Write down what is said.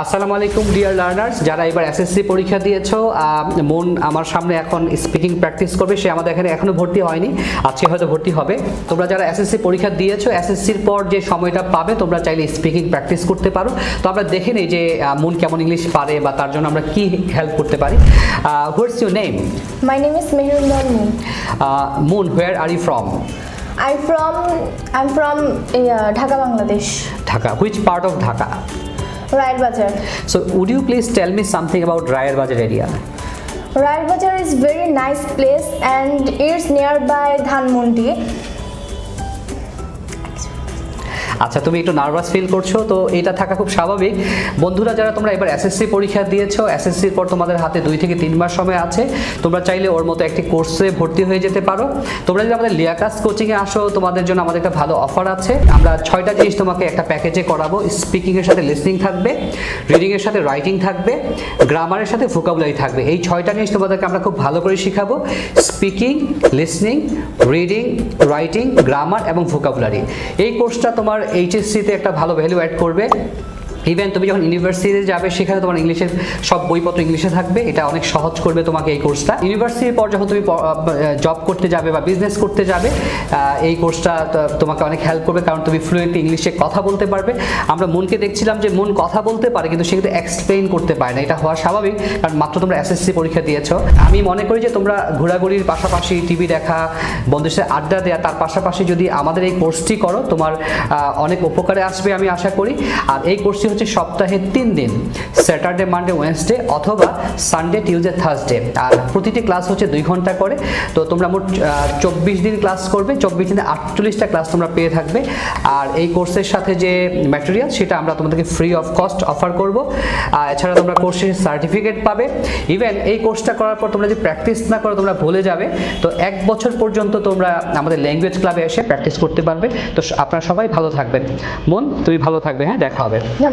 আসসালামু আলাইকুম dear learners যারা এবার এসএসসি পরীক্ষা দিয়েছ মন আমার সামনে এখন স্পিকিং প্র্যাকটিস করবে সে আমাদের এখানে এখনও ভর্তি হয়নি আজকে হয়তো ভর্তি হবে। তোমরা যারা এসএসসি পরীক্ষা দিয়েছ এসএসসির পর যে সময়টা পাবে তোমরা চাইলে স্পিকিং প্র্যাকটিস করতে পারো। তো আমরা দেখে নিই যে মন কেমন ইংলিশ পারে বা তার জন্য আমরা কি হেল্প করতে পারি। What's your name my name is Mehrunnal Moon. Moon where are you from I from I uh, Dhaka, Bangladesh. Dhaka which part of Dhaka Rail Bazar. So would you please tell me something about Rail Bazar area? Rail Bazar is very nice place and it's nearby Dhanmundi. আচ্ছা তুমি একটু nervous feel করছ, তো এটা থাকা খুব স্বাভাবিক। বন্ধুরা, যারা তোমরা এবার এসএসসি পরীক্ষা দিয়েছ এসএসসির পর তোমাদের হাতে দুই থেকে তিন মাস সময় আছে। তোমরা চাইলে ওর মতো একটি কোর্সে ভর্তি হয়ে যেতে পারো। তোমরা যদি আমাদের লিয়াকাস কোচিংয়ে আসো, তোমাদের জন্য আমাদের একটা ভালো অফার আছে। আমরা ছয়টা জিনিস তোমাকে একটা প্যাকেজে করাবো। স্পিকিংয়ের সাথে লিসনিং থাকবে রিডিংয়ের সাথে রাইটিং থাকবে গ্রামারের সাথে ভোকাবুলারি থাকবে। এই ছয়টা জিনিস তোমাদেরকে আমরা খুব ভালো করে শেখাবো। Speaking listening reading writing grammar এবং ভোকাবুলারি এই কোর্সটা তোমার এইচএসসিতে একটা ভালো ভ্যালু অ্যাড করবে। ইভেন তুমি যখন ইউনিভার্সিটিতে যাবে, সেখানে তোমার ইংলিশের সব বইপত্র ইংলিশে থাকবে। এটা অনেক সহজ করবে তোমাকে এই কোর্সটা ইউনিভার্সিটির পর যখন তুমি জব করতে যাবে বা বিজনেস করতে যাবে এই কোর্সটা তোমাকে অনেক হেল্প করবে, কারণ তুমি ফ্লুয়েন্ট ইংলিশে কথা বলতে পারবে। আমরা মনকে দেখছিলাম যে মন কথা বলতে পারে, কিন্তু সে কিন্তু এক্সপ্লেইন করতে পারে না। এটা হওয়া স্বাভাবিক, কারণ মাত্র তোমরা এসএসসি পরীক্ষা দিয়েছ। আমি মনে করি যে তোমরা ঘোরাঘুরির পাশাপাশি টিভি দেখা, বন্ধুদের সাথে আড্ডা দেওয়া তার পাশাপাশি যদি আমাদের এই কোর্সটি করো, তোমার অনেক উপকারে আসবে আমি আশা করি। আর এই কোর্সটি হচ্ছে সপ্তাহে তিন দিন স্যাটারডে মানডে ওয়েনসডে অথবা সানডে টিউজডে থার্সডে আর প্রতিটি ক্লাস হচ্ছে দুই ঘণ্টা করে। তো তোমরা মোট চব্বিশ দিন ক্লাস করবে, চব্বিশ দিনে আটচল্লিশটা ক্লাস তোমরা পেয়ে থাকবে। আর এই কোর্সের সাথে যে ম্যাটেরিয়াল সেটা আমরা তোমাদেরকে ফ্রি অফ কস্ট অফার করব। এছাড়া তোমরা কোর্সের সার্টিফিকেট পাবে। ইভেন এই কোর্সটা করার পর তোমরা যদি প্র্যাকটিস না করো, তোমরা ভুলে যাবে। তো এক বছর পর্যন্ত তোমরা আমাদের ল্যাঙ্গুয়েজ ক্লাবে এসে প্র্যাকটিস করতে পারবে। তো আপনারা সবাই ভালো থাকবেন। মন, তুমি ভালো থাকবে। হ্যাঁ দেখা হবে।